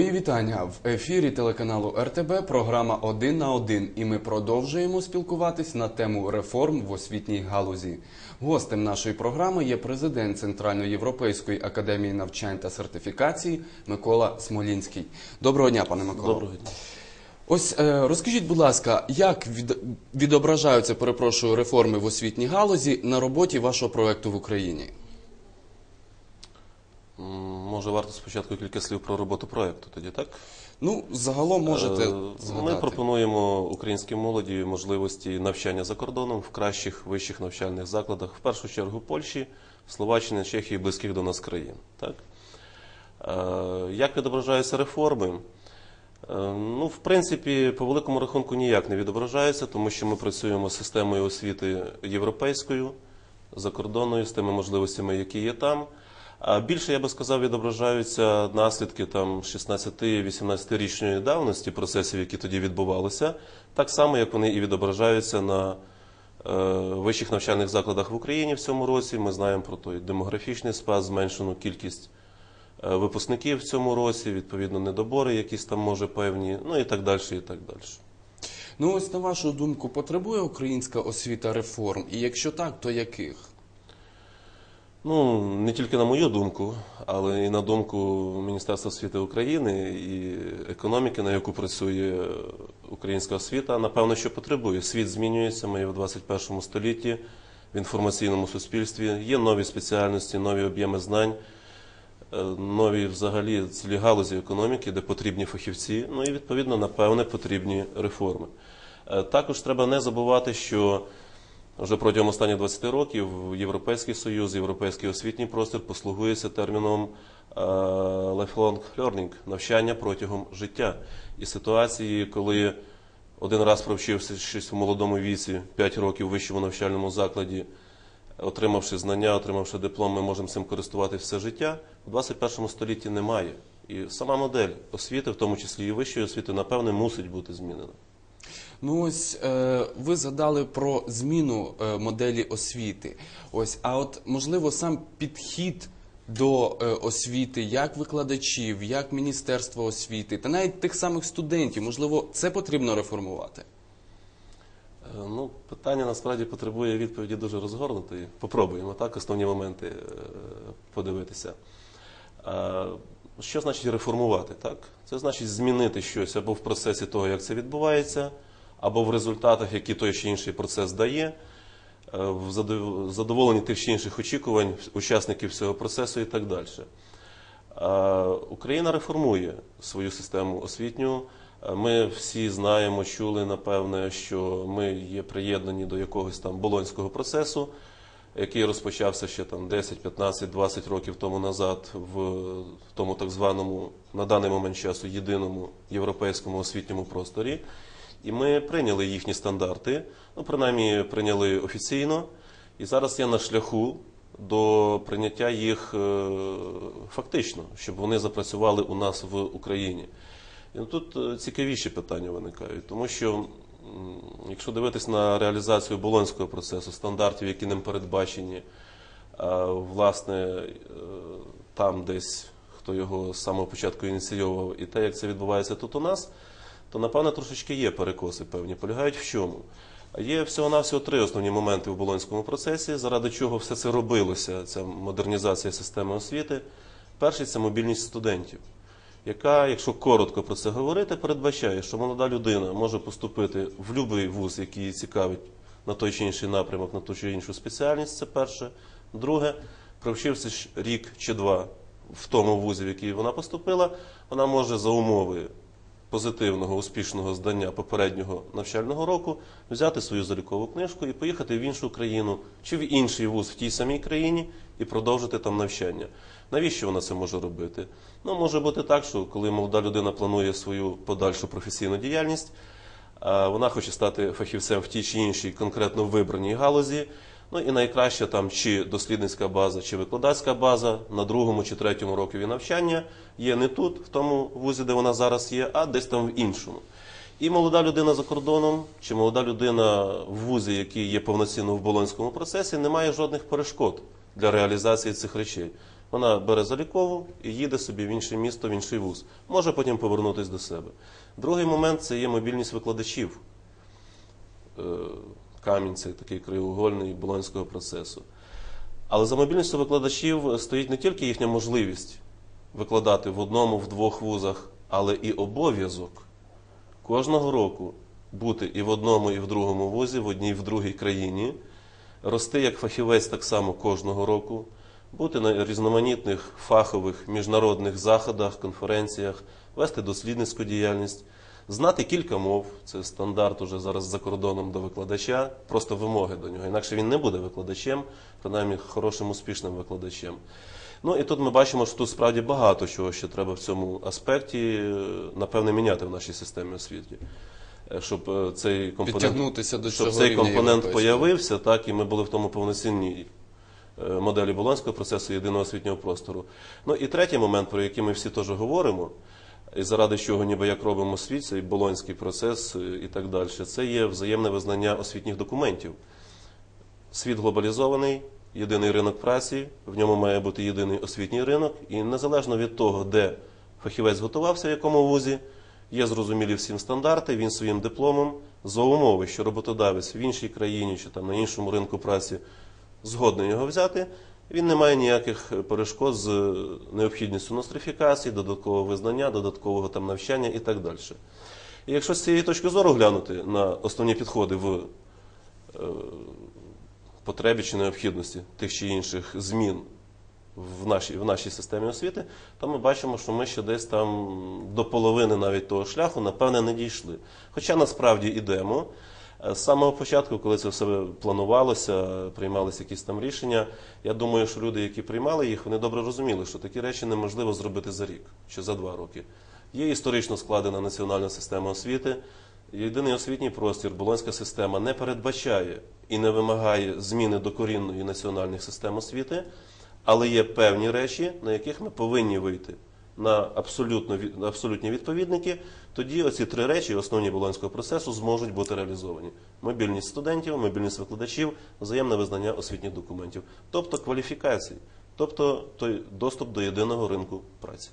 Мої вітання в ефірі телеканалу РТБ. Програма «Один на один». І ми продовжуємо спілкуватись на тему реформ в освітній галузі. Гостем нашої програми є президент Центральноєвропейської академії навчань та сертифікації Микола Смолінський. Доброго дня, пане Микола. Доброго дня. Ось е, розкажіть, будь ласка, як від, відображаються, перепрошую, реформи в освітній галузі на роботі вашого проекту в Україні? Може, варто спочатку кілька слів про роботу проєкту тоді, так? Ну, загалом можете Е, Ми пропонуємо українській молоді можливості навчання за кордоном в кращих вищих навчальних закладах, в першу чергу Польщі, Словаччини, Чехії, близьких до нас країн. Так? Е, Як відображаються реформи? Е, Ну, в принципі, по великому рахунку ніяк не відображаються, тому що ми працюємо з системою освіти європейською, закордонною, з тими можливостями, які є там. А більше, я би сказав, відображаються наслідки там 16-18-річної давності процесів, які тоді відбувалися, так само, як вони і відображаються на е, вищих навчальних закладах в Україні в цьому році. Ми знаємо про той демографічний спад, зменшену кількість е, випускників в цьому році, відповідно, недобори, якісь там може певні, ну і так далі, і так далі. Ну ось на вашу думку, потребує українська освіта реформ? І якщо так, то яких? Ну, не тільки на мою думку, але і на думку Міністерства освіти України і економіки, на яку працює українська освіта, напевно, що потребує. Світ змінюється, ми в 21 столітті в інформаційному суспільстві. Є нові спеціальності, нові об'єми знань, е, нові взагалі цілі галузі економіки, де потрібні фахівці. Ну і відповідно, напевне, потрібні реформи. Е, Також треба не забувати, що вже протягом останніх 20 років Європейський Союз, Європейський освітній простір послугується терміном е, lifelong learning – навчання протягом життя. І ситуації, коли один раз провчився щось в молодому віці, 5 років в вищому навчальному закладі, отримавши знання, отримавши диплом, ми можемо цим користуватися все життя. У 21 столітті немає. І сама модель освіти, в тому числі і вищої освіти, напевне, мусить бути змінена. Ну ось е, ви згадали про зміну е, моделі освіти. Ось, а от можливо сам підхід до е, освіти, як викладачів, як Міністерства освіти, та навіть тих самих студентів, можливо, це потрібно реформувати. Ну, питання насправді потребує відповіді дуже розгорнутої. Попробуємо так основні моменти подивитися. Що значить реформувати? Так? Це значить змінити щось або в процесі того, як це відбувається, або в результатах, які той чи інший процес дає, е, в задоволенні тих чи інших очікувань учасників цього процесу і так далі. Е, Україна реформує свою систему освітню. Е, Ми всі знаємо, чули, напевне, що ми є приєднані до якогось там болонського процесу, який розпочався ще там 10, 15, 20 років тому назад в тому так званому на даний момент часу єдиному європейському освітньому просторі. І ми прийняли їхні стандарти, ну принаймні прийняли офіційно, і зараз є на шляху до прийняття їх е, фактично, щоб вони запрацювали у нас в Україні. І тут е, цікавіші питання виникають, тому що якщо дивитись на реалізацію болонського процесу, стандартів, які ним передбачені, власне, е, там десь хто його з самого початку ініційовував, і те, як це відбувається тут у нас, то напевно трошечки є перекоси певні. Полягають в чому? Є всього-навсього три основні моменти в болонському процесі, заради чого все це робилося, ця модернізація системи освіти. Перший це мобільність студентів, яка, якщо коротко про це говорити, передбачає, що молода людина може поступити в будь-який вуз, який її цікавить на той чи інший напрямок, на ту чи іншу спеціальність. Це перше. Друге, провчившись рік чи два в тому вузі, в який вона поступила, вона може за умови позитивного, успішного здання попереднього навчального року взяти свою залікову книжку і поїхати в іншу країну чи в інший вуз в тій самій країні і продовжити там навчання. Навіщо вона це може робити? Ну, може бути так, що коли молода людина планує свою подальшу професійну діяльність, вона хоче стати фахівцем в тій чи іншій конкретно вибраній галузі. Ну і найкраща там чи дослідницька база, чи викладацька база на другому чи третьому рокові навчання є не тут, в тому вузі, де вона зараз є, а десь там в іншому. І молода людина за кордоном, чи молода людина в вузі, який є повноцінно в болонському процесі, не має жодних перешкод для реалізації цих речей. Вона бере залікову і їде собі в інше місто, в інший вуз. Може потім повернутися до себе. Другий момент це є мобільність викладачів. Камінь це такий краєугольний болонського процесу. Але за мобільністю викладачів стоїть не тільки їхня можливість викладати в одному, в двох вузах, але і обов'язок кожного року бути і в одному, і в другому вузі, в одній, і в другій країні, рости як фахівець так само кожного року, бути на різноманітних фахових міжнародних заходах, конференціях, вести дослідницьку діяльність, знати кілька мов, це стандарт уже зараз за кордоном до викладача, просто вимоги до нього. Інакше він не буде викладачем, принаймні хорошим, успішним викладачем. Ну і тут ми бачимо, що тут справді багато чого ще треба в цьому аспекті, е, напевне, міняти в нашій системі освіти. Е, Щоб е, цей компонент, до щоб цього цей компонент появився, так, і ми були в тому повноцінній моделі Болонського процесу єдиного освітнього простору. Ну і третій момент, про який ми всі теж говоримо, і заради чого ніби як робимо світ, цей болонський процес е, і так далі, це є взаємне визнання освітніх документів. Світ глобалізований, єдиний ринок праці, в ньому має бути єдиний освітній ринок, і незалежно від того, де фахівець готувався, в якому вузі, є зрозумілі всім стандарти, він своїм дипломом за умови, що роботодавець в іншій країні чи там на іншому ринку праці згодний його взяти, він не має ніяких перешкод з необхідністю нострифікації, додаткового визнання, додаткового там навчання і так далі. І якщо з цієї точки зору глянути на основні підходи в е, потребі чи необхідності тих чи інших змін в нашій, в нашій системі освіти, то ми бачимо, що ми ще десь там до половини навіть того шляху, напевне, не дійшли. Хоча насправді йдемо. З самого початку, коли це все планувалося, приймалися якісь там рішення, я думаю, що люди, які приймали їх, вони добре розуміли, що такі речі неможливо зробити за рік чи за два роки. Є історично складена національна система освіти. Єдиний освітній простір, Болонська система не передбачає і не вимагає зміни докорінної національних систем освіти, але є певні речі, на яких ми повинні вийти на абсолютно на абсолютні відповідники. Тоді оці три речі, основні болонського процесу, зможуть бути реалізовані: мобільність студентів, мобільність викладачів, взаємне визнання освітніх документів, тобто кваліфікації, тобто той доступ до єдиного ринку праці.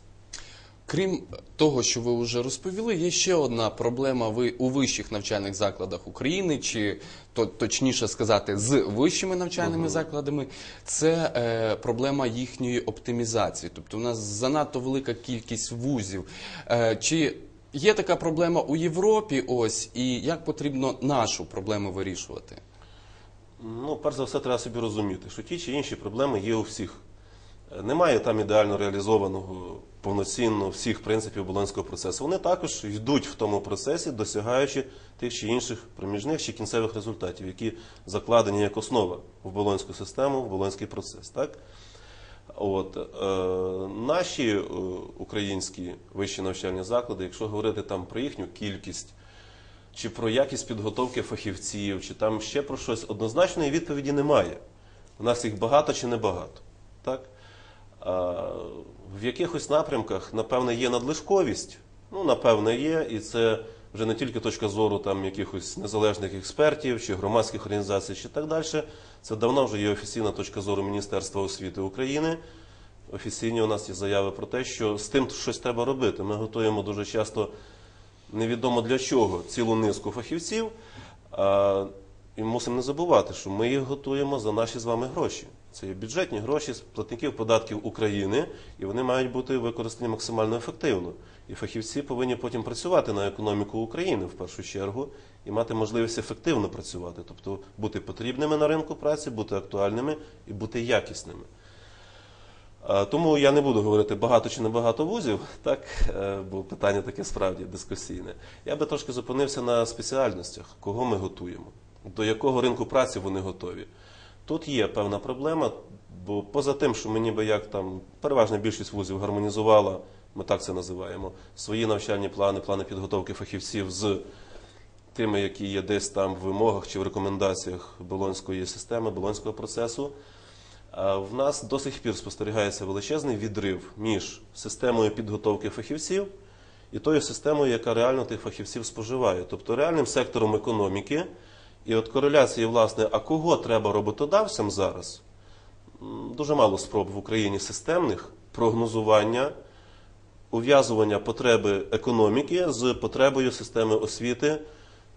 Крім того, що ви вже розповіли, є ще одна проблема ви- у вищих навчальних закладах України, чи то, точніше сказати, з вищими навчальними закладами, це е, проблема їхньої оптимізації. Тобто, у нас занадто велика кількість вузів. Е, чи є така проблема у Європі? Ось і як потрібно нашу проблему вирішувати? Ну, перш за все, треба собі розуміти, що ті чи інші проблеми є у всіх. Е, Немає там ідеально реалізованого повноцінно всіх принципів болонського процесу. Вони також йдуть в тому процесі, досягаючи тих чи інших проміжних чи кінцевих результатів, які закладені як основа в болонську систему, в болонський процес. Так? От, е, наші е, українські вищі навчальні заклади, якщо говорити там про їхню кількість, чи про якість підготовки фахівців, чи там ще про щось, однозначної відповіді немає. У нас їх багато чи небагато. Так? В якихось напрямках, напевне, є надлишковість. Ну, напевне, є, і це вже не тільки точка зору там якихось незалежних експертів чи громадських організацій, чи так далі. Це давно вже є офіційна точка зору Міністерства освіти України. Офіційні у нас є заяви про те, що з тим щось треба робити. Ми готуємо дуже часто невідомо для чого цілу низку фахівців. І мусимо не забувати, що ми їх готуємо за наші з вами гроші. Це є бюджетні гроші з платників податків України, і вони мають бути використані максимально ефективно. І фахівці повинні потім працювати на економіку України в першу чергу і мати можливість ефективно працювати, тобто бути потрібними на ринку праці, бути актуальними і бути якісними. Тому я не буду говорити багато чи не багато вузів, так, е, бо питання таке справді дискусійне. Я би трошки зупинився на спеціальностях, кого ми готуємо, до якого ринку праці вони готові. Тут є певна проблема, бо поза тим, що ми ніби як там переважна більшість вузів гармонізувала, ми так це називаємо, свої навчальні плани, плани підготовки фахівців з тими, які є десь там в вимогах чи в рекомендаціях болонської системи, болонського процесу. В нас до сих пір спостерігається величезний відрив між системою підготовки фахівців і тою системою, яка реально тих фахівців споживає, тобто реальним сектором економіки. І от кореляції, власне, а кого треба роботодавцям зараз? дуже мало спроб в Україні системних прогнозування, ув'язування потреби економіки з потребою системи освіти,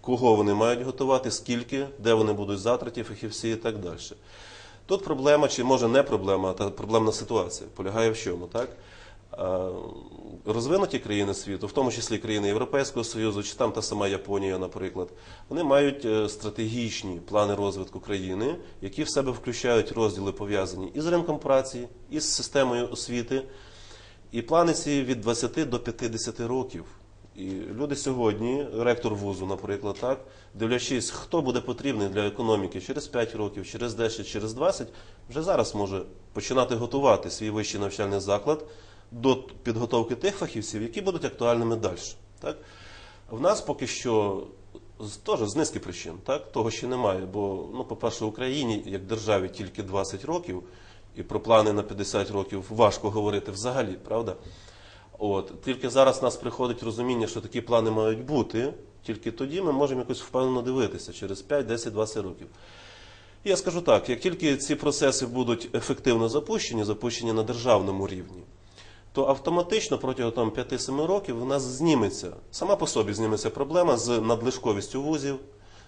кого вони мають готувати, скільки, де вони будуть затраті, фахівці і так далі. Тут проблема, чи може не проблема, а проблемна ситуація полягає в чому, так? Е, Розвинуті країни світу, в тому числі країни Європейського Союзу, чи там та сама Японія, наприклад, вони мають е, стратегічні плани розвитку країни, які в себе включають розділи пов'язані із ринком праці, із системою освіти. І плани ці від 20 до 50 років. І люди сьогодні, ректор вузу, наприклад, так, дивлячись, хто буде потрібний для економіки через 5 років, через 10, через 20, вже зараз може починати готувати свій вищий навчальний заклад до підготовки тих фахівців, які будуть актуальними далі. Так? В нас поки що теж з низки причин, так? того ще немає. Бо, ну, по-перше, в Україні, як державі, тільки 20 років, і про плани на 50 років важко говорити взагалі, правда? От, тільки зараз в нас приходить розуміння, що такі плани мають бути, тільки тоді ми можемо якось впевнено дивитися через 5, 10, 20 років. Я скажу так: як тільки ці процеси будуть ефективно запущені, запущені на державному рівні, то автоматично протягом там, 5-7 років у нас зніметься, сама по собі зніметься проблема з надлишковістю вузів,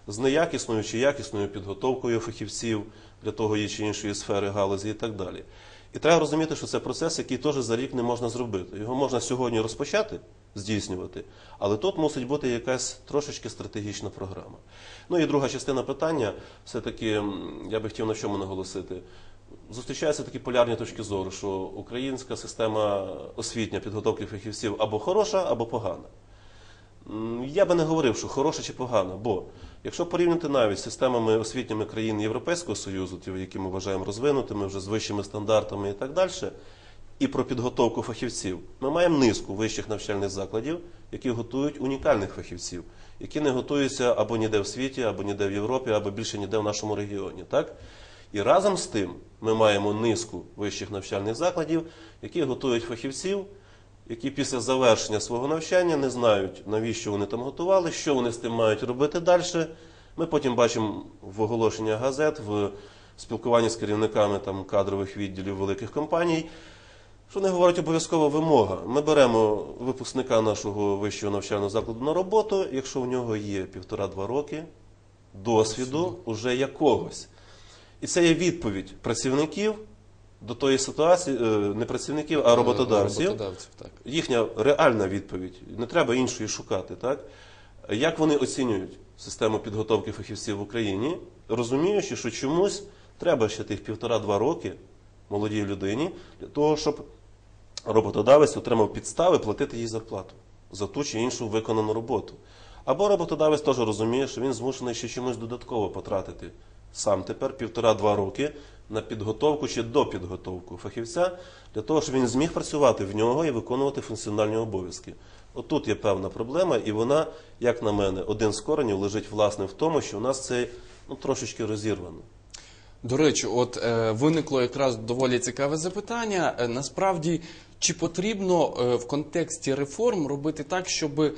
з неякісною чи якісною підготовкою фахівців для того чи іншої сфери галузі і так далі. І треба розуміти, що це процес, який теж за рік не можна зробити. Його можна сьогодні розпочати, здійснювати, але тут мусить бути якась трошечки стратегічна програма. Ну і друга частина питання, все-таки я би хотів на чому наголосити. Зустрічаються такі полярні точки зору, що українська система освітня підготовки фахівців або хороша, або погана. Я би не говорив, що хороша чи погана, бо якщо порівняти навіть з системами освітніми країн Європейського Союзу, ті, які ми вважаємо розвинутими, вже з вищими стандартами і так далі, і про підготовку фахівців, ми маємо низку вищих навчальних закладів, які готують унікальних фахівців, які не готуються або ніде в світі, або ніде в Європі, або більше ніде в нашому регіоні. Так? І разом з тим ми маємо низку вищих навчальних закладів, які готують фахівців, які після завершення свого навчання не знають, навіщо вони там готували, що вони з тим мають робити далі. Ми потім бачимо в оголошеннях газет, в спілкуванні з керівниками там, кадрових відділів великих компаній, що вони говорять обов'язкова вимога. Ми беремо випускника нашого вищого навчального закладу на роботу, якщо в нього є півтора-два роки досвіду уже якогось. І це є відповідь працівників до тої ситуації, е, не працівників, а роботодавців. Роботодавців, так. Їхня реальна відповідь, не треба іншої шукати, так? Як вони оцінюють систему підготовки фахівців в Україні, розуміючи, що чомусь треба ще тих півтора-два роки молодій людині для того, щоб роботодавець отримав підстави платити їй зарплату за ту чи іншу виконану роботу. Або роботодавець теж розуміє, що він змушений ще чомусь додатково потратити сам тепер півтора-два роки на підготовку чи допідготовку фахівця для того, щоб він зміг працювати в нього і виконувати функціональні обов'язки. Отут є певна проблема, і вона, як на мене, один з коренів лежить власне в тому, що у нас це ну, трошечки розірвано. До речі, от е, виникло якраз доволі цікаве запитання. Е, насправді, чи потрібно е, в контексті реформ робити так, щоб е,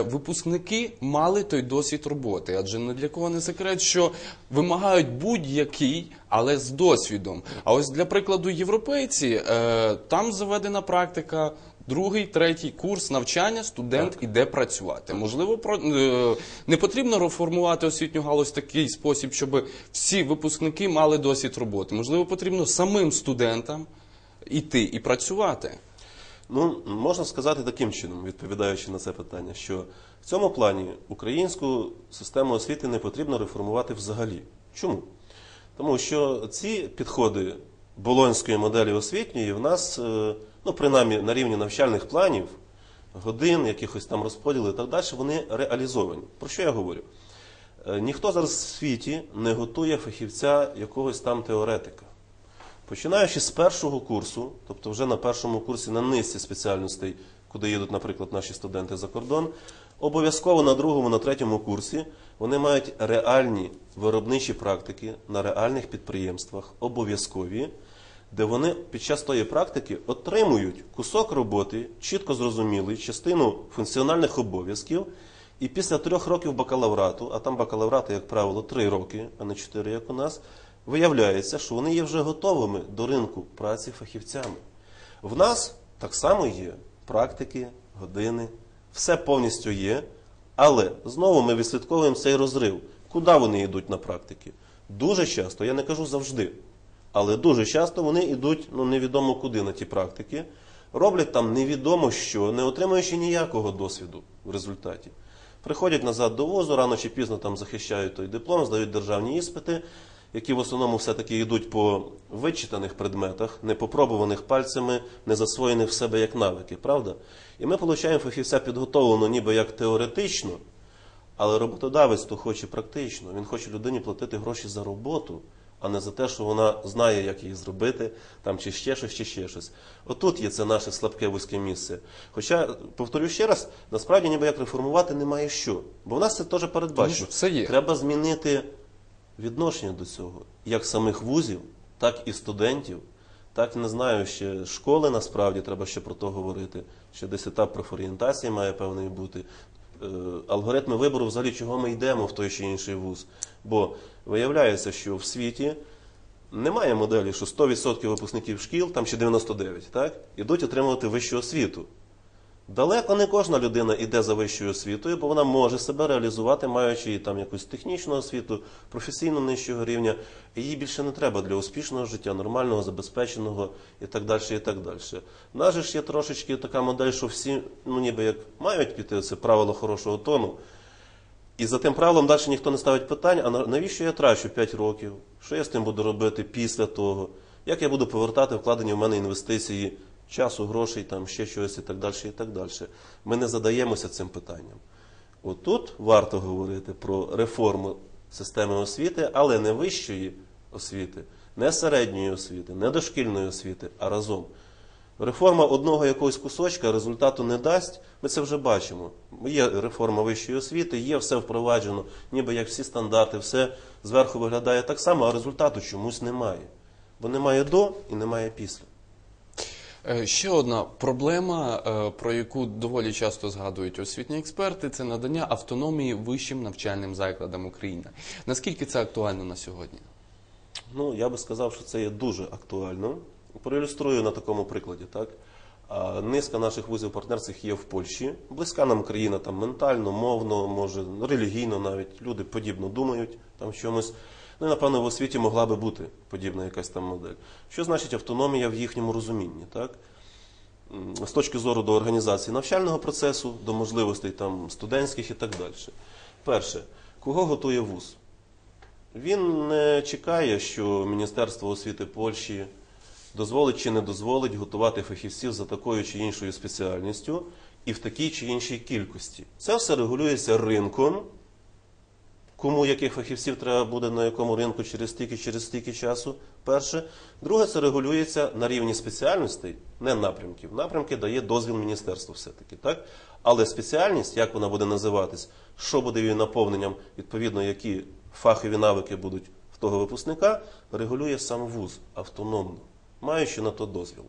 випускники мали той досвід роботи? Адже не для кого не секрет, що вимагають будь-який, але з досвідом. А ось для прикладу, європейці е, там заведена практика. Другий, третій курс навчання студент іде працювати. Можливо, про не потрібно реформувати освітню галузь в такий спосіб, щоб всі випускники мали досвід роботи. Можливо, потрібно самим студентам іти і працювати. Ну, можна сказати таким чином, відповідаючи на це питання, що в цьому плані українську систему освіти не потрібно реформувати взагалі. Чому? Тому що ці підходи болонської моделі освітньої в нас, е, ну, принаймні на рівні навчальних планів, годин, якихось там розподілів і так далі, вони реалізовані. Про що я говорю? Е, Ніхто зараз в світі не готує фахівця якогось там теоретика. Починаючи з першого курсу, тобто вже на першому курсі на низці спеціальностей, куди їдуть, наприклад, наші студенти за кордон, обов'язково на другому, на третьому курсі вони мають реальні виробничі практики на реальних підприємствах, обов'язкові, де вони під час тої практики отримують кусок роботи, чітко зрозумілий, частину функціональних обов'язків. І після трьох років бакалаврату, а там бакалаврати, як правило, три роки, а не чотири, як у нас, виявляється, що вони є вже готовими до ринку праці фахівцями. В нас так само є практики, години, все повністю є, але знову ми відслідковуємо цей розрив. Куди вони йдуть на практики? Дуже часто, я не кажу завжди, але дуже часто вони йдуть ну, невідомо куди на ті практики, роблять там невідомо що, не отримуючи ніякого досвіду в результаті. Приходять назад до вузу, рано чи пізно там захищають той диплом, здають державні іспити, які в основному все-таки йдуть по вичитаних предметах, не попробуваних пальцями, не засвоєних в себе як навики, правда? І ми отримуємо фахівця підготовленого ніби як теоретично, але роботодавець то хоче практично. Він хоче людині платити гроші за роботу, а не за те, що вона знає, як її зробити, там чи ще щось, чи ще щось. Отут є це наше слабке вузьке місце. Хоча, повторю ще раз, насправді ніби як реформувати немає що. Бо в нас це теж Тому передбачено. що все є. Треба змінити відношення до цього, як самих вузів, так і студентів. Так не знаю, ще школи насправді треба ще про то говорити. Ще десь етап профорієнтації має певний бути. Е, Алгоритми вибору, взагалі, чого ми йдемо в той чи інший вуз. Бо виявляється, що в світі немає моделі, що 100% випускників шкіл, там ще 99, так, ідуть отримувати вищу освіту. Далеко не кожна людина йде за вищою освітою, бо вона може себе реалізувати, маючи там якусь технічну освіту, професійно нижчого рівня. Їй більше не треба для успішного життя, нормального, забезпеченого і так далі. і так далі. Же ж є трошечки така модель, що всі, ну ніби як мають піти, це правило хорошого тону. І за тим правилом далі ніхто не ставить питань, а навіщо я трачу 5 років? Що я з тим буду робити після того? Як я буду повертати вкладені в мене інвестиції, часу, грошей, там ще щось і так далі, і так далі. Ми не задаємося цим питанням. Отут варто говорити про реформу системи освіти, але не вищої освіти, не середньої освіти, не дошкільної освіти, а разом. Реформа одного якогось кусочка результату не дасть. Ми це вже бачимо. Є реформа вищої освіти, є все впроваджено, ніби як всі стандарти, все зверху виглядає так само, а результату чомусь немає. Бо немає до і немає після. Е, Ще одна проблема, е, про яку доволі часто згадують освітні експерти, це надання автономії вищим навчальним закладам України. Наскільки це актуально на сьогодні? Ну, я би сказав, що це є дуже актуально. Проілюструю на такому прикладі. Так? Низка наших вузів партнерських є в Польщі. Близька нам країна там ментально, мовно, може, релігійно навіть. Люди подібно думають там чомусь. Ну і напевно в освіті могла би бути подібна якась там модель. Що значить автономія в їхньому розумінні? Так? З точки зору до організації навчального процесу, до можливостей там, студентських і так далі. Перше, кого готує вуз? Він не чекає, що Міністерство освіти Польщі дозволить чи не дозволить готувати фахівців за такою чи іншою спеціальністю і в такій чи іншій кількості. Це все регулюється ринком. Кому яких фахівців треба буде на якому ринку через стільки, через стільки часу. Перше. Друге, це регулюється на рівні спеціальностей, не напрямків. Напрямки дає дозвіл міністерству все-таки. так? Але спеціальність, як вона буде називатись, що буде її наповненням, відповідно, які фахові навики будуть в того випускника, регулює сам вуз автономно, маючи на то дозвіл.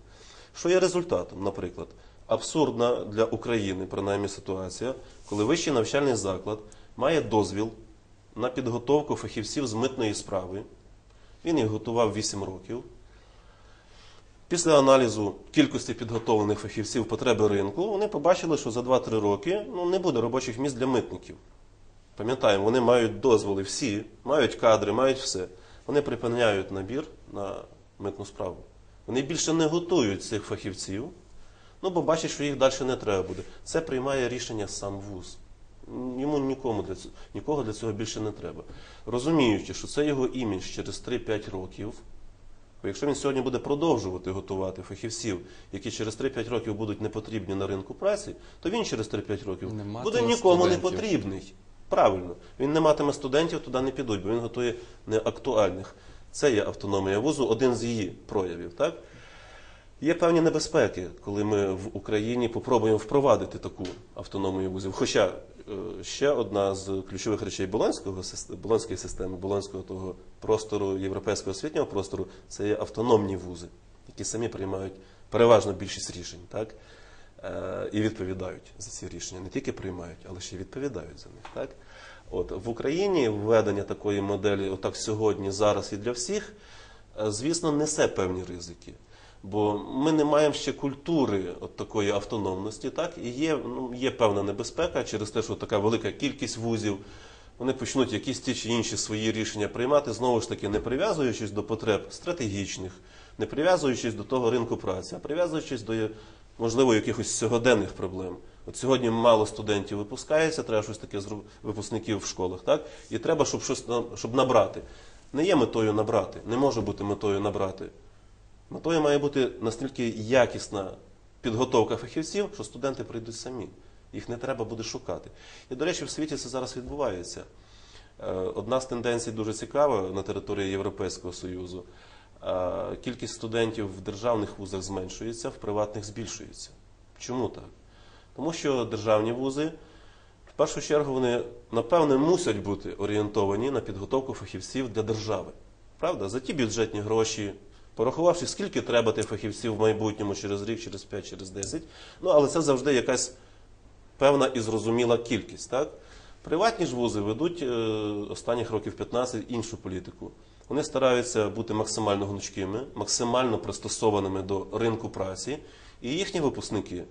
Що є результатом, наприклад? Абсурдна для України, принаймні, ситуація, коли вищий навчальний заклад має дозвіл на підготовку фахівців з митної справи. Він їх готував 8 років. Після аналізу кількості підготовлених фахівців потреби ринку, вони побачили, що за 2-3 роки ну, не буде робочих місць для митників. Пам'ятаємо, вони мають дозволи всі, мають кадри, мають все. Вони припиняють набір на митну справу. Вони більше не готують цих фахівців, ну бо бачать, що їх далі не треба буде. Це приймає рішення сам вуз. Йому нікому для цього, нікого для цього більше не треба. Розуміючи, що це його імідж через 3-5 років. Бо якщо він сьогодні буде продовжувати готувати фахівців, які через 3-5 років будуть непотрібні на ринку праці, то він через 3-5 років Не буде нікому не потрібний. Правильно, він не матиме студентів, туди не підуть, бо він готує неактуальних. Це є автономія вузу, один з її проявів. Так? Є певні небезпеки, коли ми в Україні попробуємо впровадити таку автономію вузів. Хоча ще одна з ключових речей Болонського, Болонської системи, Болонського того простору, європейського освітнього простору, це є автономні вузи, які самі приймають переважно більшість рішень. Так? е, і відповідають за ці рішення. Не тільки приймають, але ще й відповідають за них. Так? От, в Україні введення такої моделі, отак сьогодні, зараз і для всіх, е, звісно, несе певні ризики. Бо ми не маємо ще культури от такої автономності, так і є, ну, є певна небезпека через те, що така велика кількість вузів, вони почнуть якісь ті чи інші свої рішення приймати, знову ж таки, не прив'язуючись до потреб стратегічних, не прив'язуючись до того ринку праці, а прив'язуючись до можливо якихось сьогоденних проблем. От сьогодні мало студентів випускається, треба щось таке зроб- випускників в школах, так? І треба, щоб щось щоб набрати. Не є метою набрати, не може бути метою набрати. Метою має бути настільки якісна підготовка фахівців, що студенти прийдуть самі. Їх не треба буде шукати. І, до речі, в світі це зараз відбувається. Е, Одна з тенденцій дуже цікава на території Європейського Союзу. Е, Кількість студентів в державних вузах зменшується, в приватних збільшується. Чому так? Тому що державні вузи, в першу чергу, вони, напевне, мусять бути орієнтовані на підготовку фахівців для держави. Правда? За ті бюджетні гроші, порахувавши, скільки треба тих фахівців в майбутньому через рік, через 5, через 10. Ну, але це завжди якась певна і зрозуміла кількість. Так? Приватні ж вузи ведуть е, останніх років 15 іншу політику. Вони стараються бути максимально гнучкими, максимально пристосованими до ринку праці, і їхні випускники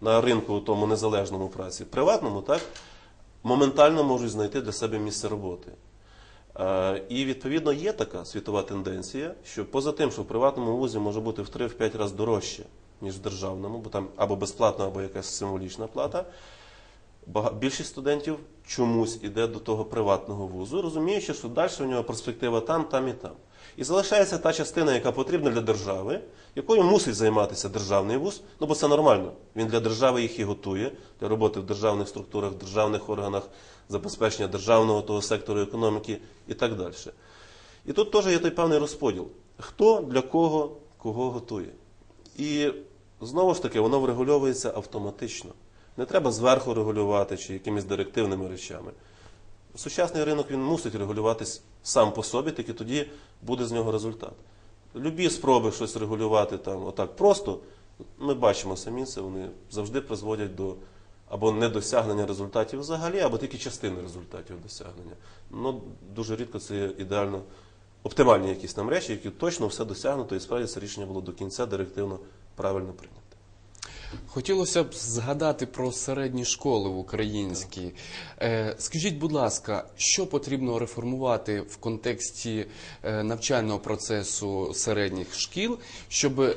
на ринку тому незалежному праці, приватному, так, моментально можуть знайти для себе місце роботи. Е, І відповідно є така світова тенденція, що поза тим, що в приватному вузі може бути в 3-5 разів дорожче, ніж в державному, бо там або безплатна, або якась символічна плата. Більшість студентів чомусь іде до того приватного вузу, розуміючи, що далі у нього перспектива там, там і там. І залишається та частина, яка потрібна для держави, якою мусить займатися державний вуз, ну бо це нормально. Він для держави їх і готує для роботи в державних структурах, в державних органах, забезпечення державного того сектору економіки і так далі. І тут теж є той певний розподіл. Хто для кого кого готує. І знову ж таки, воно врегульовується автоматично. Не треба зверху регулювати чи якимись директивними речами. Сучасний ринок він мусить регулюватись сам по собі, тільки тоді буде з нього результат. Любі спроби щось регулювати там отак просто, ми бачимо самі це, вони завжди призводять до або недосягнення результатів взагалі, або тільки частини результатів досягнення. Ну, дуже рідко це є ідеально оптимальні якісь там речі, які точно все досягнуто, і справді це рішення було до кінця директивно правильно прийнято. Хотілося б згадати про середні школи в українській. Е, Скажіть, будь ласка, що потрібно реформувати в контексті е, навчального процесу середніх шкіл, щоб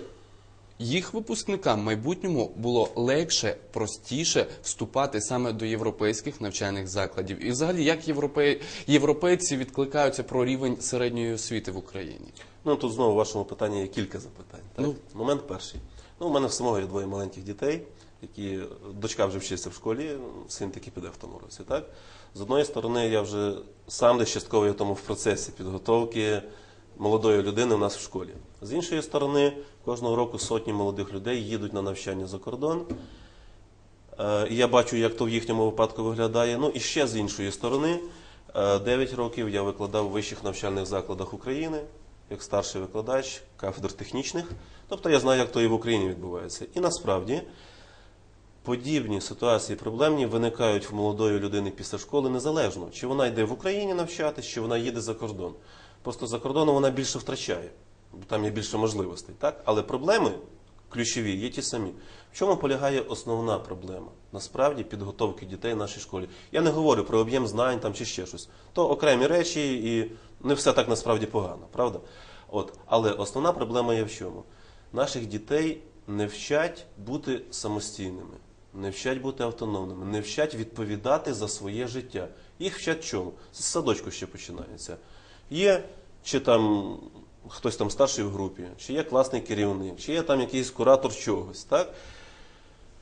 їх випускникам в майбутньому було легше, простіше вступати саме до європейських навчальних закладів? І взагалі, як європей... європейці відкликаються про рівень середньої освіти в Україні? Ну тут знову в вашому питанні є кілька запитань. Так? Ну. Момент перший. Ну, у мене в самого є двоє маленьких дітей, які дочка вже вчиться в школі, син таки піде в тому році. Так? З одної сторони, я вже сам десь частково в тому в процесі підготовки молодої людини у нас в школі. З іншої сторони, кожного року сотні молодих людей їдуть на навчання за кордон. Е, І я бачу, як то в їхньому випадку виглядає. Ну і ще з іншої сторони, 9 років я викладав в вищих навчальних закладах України як старший викладач кафедр технічних. Тобто я знаю, як то і в Україні відбувається. І насправді подібні ситуації проблемні виникають в молодої людини після школи незалежно, чи вона йде в Україні навчатись, чи вона їде за кордон. Просто за кордоном вона більше втрачає, бо там є більше можливостей. Так? Але проблеми ключові є ті самі. В чому полягає основна проблема? Насправді підготовки дітей в нашій школі. Я не говорю про об'єм знань там, чи ще щось. То окремі речі, і не все так насправді погано, правда? От. Але основна проблема є в чому? Наших дітей не вчать бути самостійними, не вчать бути автономними, не вчать відповідати за своє життя. Їх вчать чому? З садочку ще починається. Є чи там хтось там старший в групі, чи є класний керівник, чи є там якийсь куратор чогось. Так?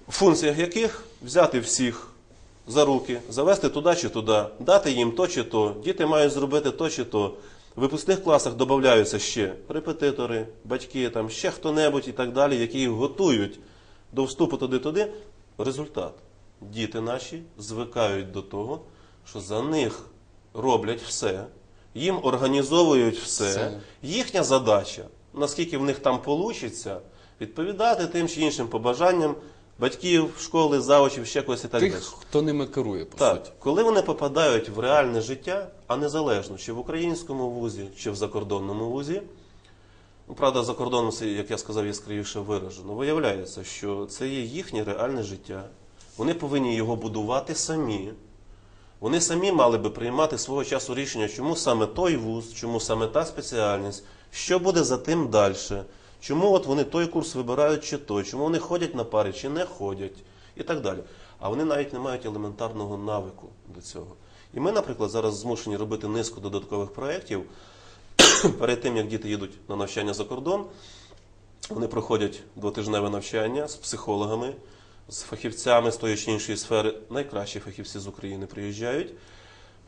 В функціях яких взяти всіх за руки, завести туди чи туди, дати їм то чи то, діти мають зробити то чи то. В випускних класах додаються ще репетитори, батьки, там, ще хто-небудь і так далі, які їх готують до вступу туди-туди. Результат. Діти наші звикають до того, що за них роблять все, їм організовують все. Все. Їхня задача, наскільки в них там вийде, відповідати тим чи іншим побажанням батьків, школи, завучів, ще когось і так Тих, далі. хто ними керує, по Так, суті. коли вони попадають в реальне життя, а незалежно, чи в українському вузі, чи в закордонному вузі, ну, правда, за кордоном як я сказав, яскравіше виражено, виявляється, що це є їхнє реальне життя. Вони повинні його будувати самі. Вони самі мали би приймати свого часу рішення, чому саме той вуз, чому саме та спеціальність, що буде за тим далі, чому от вони той курс вибирають чи той, чому вони ходять на пари чи не ходять, і так далі. А вони навіть не мають елементарного навику до цього. І ми, наприклад, зараз змушені робити низку додаткових проєктів перед тим, як діти їдуть на навчання за кордон. Вони проходять двотижневе навчання з психологами, з фахівцями з тої чи іншої сфери. Найкращі фахівці з України приїжджають,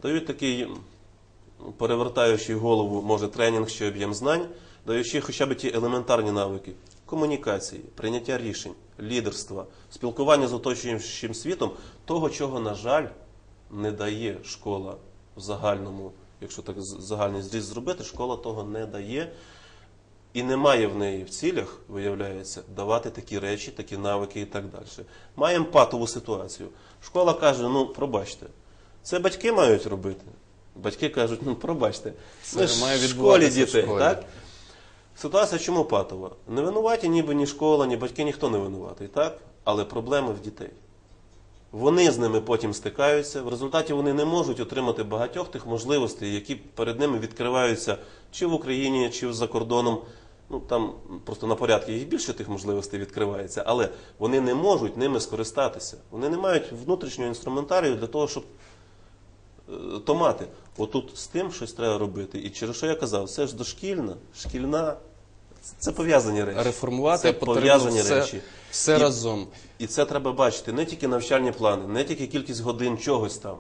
дають такий перевертаючий голову, може, тренінг чи об'єм знань, даючи хоча б ті елементарні навики комунікації, прийняття рішень, лідерства, спілкування з оточуючим світом, того, чого, на жаль, не дає школа в загальному, якщо так загальний зріз зробити, школа того не дає. І немає в неї в цілях, виявляється, давати такі речі, такі навики і так далі. Маємо патову ситуацію. Школа каже: ну, пробачте, це батьки мають робити. Батьки кажуть, ну пробачте, Це ми ж має в школі відбуватися в школі. Так? Ситуація чому патова? Не винуваті ніби ні школа, ні батьки, ніхто не винуватий, так? Але проблеми в дітей. Вони з ними потім стикаються. В результаті вони не можуть отримати багатьох тих можливостей, які перед ними відкриваються чи в Україні, чи за кордоном. Ну там просто на порядку їх більше тих можливостей відкривається, але вони не можуть ними скористатися. Вони не мають внутрішнього інструментарію для того, щоб е, то мати. Отут з тим щось треба робити. І через що я казав, це ж дошкільна, шкільна, це пов'язані речі. Реформувати це пов'язані все, речі. все І- разом. І це треба бачити не тільки навчальні плани, не тільки кількість годин чогось там.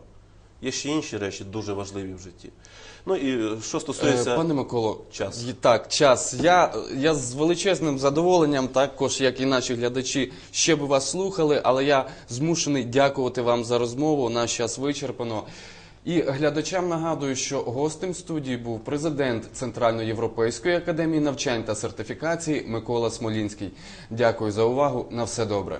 Є ще інші речі дуже важливі в житті. Ну і що стосується. Е, Пане Миколо, час. Так, час. Я, я з величезним задоволенням, також як і наші глядачі, ще б вас слухали, але я змушений дякувати вам за розмову. Наш час вичерпано. І глядачам нагадую, що гостем студії був президент Центральноєвропейської академії навчань та сертифікації Микола Смолінський. Дякую за увагу. На все добре.